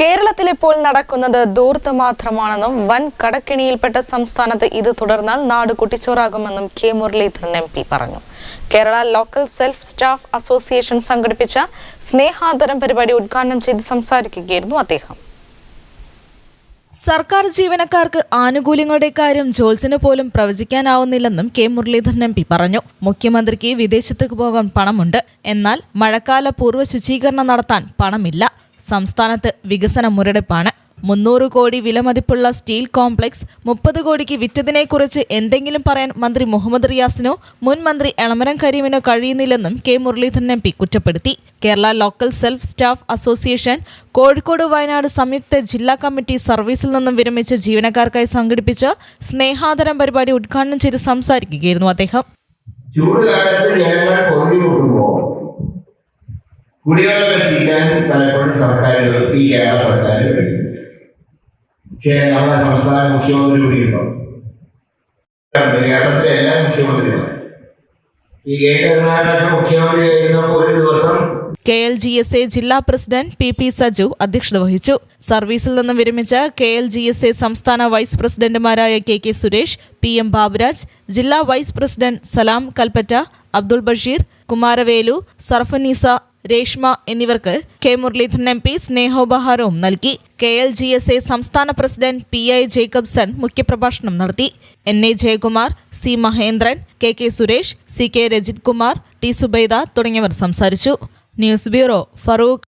കേരളത്തിൽ ഇപ്പോൾ നടക്കുന്നത് ദൂർത്ത് മാത്രമാണെന്നും വൻ കടക്കിണിയിൽപ്പെട്ട സംസ്ഥാനത്ത് ഇത് തുടർന്നാൽ നാട് കുട്ടിച്ചോറാകുമെന്നും കെ മുരളീധരൻ എം പി പറഞ്ഞു. Kerala local self staff association സംഘടിപ്പിച്ച സ്നേഹാദരം പരിപാടി ഉദ്ഘാടനം ചെയ്ത് സംസാരിക്കുകയായിരുന്നു അദ്ദേഹം. സർക്കാർ ജീവനക്കാർക്ക് ആനുകൂല്യങ്ങളുടെ കാര്യം ജോൽസിന് പോലും പ്രവചിക്കാനാവുന്നില്ലെന്നും കെ മുരളീധരൻ എം പി പറഞ്ഞു. മുഖ്യമന്ത്രിക്ക് വിദേശത്തേക്ക് പോകാൻ പണമുണ്ട്. എന്നാൽ മഴക്കാല പൂർവ ശുചീകരണം നടത്താൻ പണമില്ല. സംസ്ഥാനത്ത് വികസന മുരടിപ്പാണ്. മുന്നൂറ് കോടി വിലമതിപ്പുള്ള സ്റ്റീൽ കോംപ്ലക്സ് മുപ്പത് കോടിക്ക് വിറ്റതിനെക്കുറിച്ച് എന്തെങ്കിലും പറയാൻ മന്ത്രി മുഹമ്മദ് റിയാസിനോ മുൻ മന്ത്രി എളമരം കരീമിനോ കഴിയുന്നില്ലെന്നും കെ മുരളീധരൻ എം പി കുറ്റപ്പെടുത്തി. Kerala local self staff association Kozhikode Wayanad സംയുക്ത ജില്ലാ കമ്മിറ്റി സർവീസിൽ നിന്നും വിരമിച്ച ജീവനക്കാർക്കായി സംഘടിപ്പിച്ച സ്നേഹാദരം പരിപാടി ഉദ്ഘാടനം ചെയ്ത് സംസാരിക്കുകയായിരുന്നു അദ്ദേഹം. ചൂട് കാലത്ത് ജനങ്ങൾ പൊതിമുട്ടുമ്പോൾ കുടിവെള്ളം എത്തിക്കാൻ പലപ്പോഴും സർക്കാരുകൾ ഈ കേരള സർക്കാർ പക്ഷേ നമ്മുടെ സംസ്ഥാന മുഖ്യമന്ത്രി കൂടിയുണ്ടോ? കേരളത്തിലെ എല്ലാ മുഖ്യമന്ത്രിമാരും ഈ കെ മുഖ്യമന്ത്രി ആയിരുന്നപ്പോൾ ഒരു ദിവസം K L G S A ജില്ലാ പ്രസിഡന്റ് പി പി സജു അധ്യക്ഷത വഹിച്ചു. സർവീസിൽ നിന്ന് വിരമിച്ച K L G S A സംസ്ഥാന വൈസ് പ്രസിഡന്റുമാരായ K K Suresh P M Baburaj ജില്ലാ വൈസ് പ്രസിഡന്റ് സലാം കൽപ്പറ്റ അബ്ദുൾ ബഷീർ കുമാരവേലു സർഫനീസ രേഷ്മ എന്നിവർക്ക് കെ മുരളീധരൻ എം പി സ്നേഹോപഹാരവും നൽകി. K L G S A സംസ്ഥാന പ്രസിഡന്റ് പി ഐ ജേക്കബ്സൺ മുഖ്യപ്രഭാഷണം നടത്തി. N A Jayakumar C Mahendran K K Suresh C K Rajith Kumar T Subaida തുടങ്ങിയവർ സംസാരിച്ചു. News bureau Farook.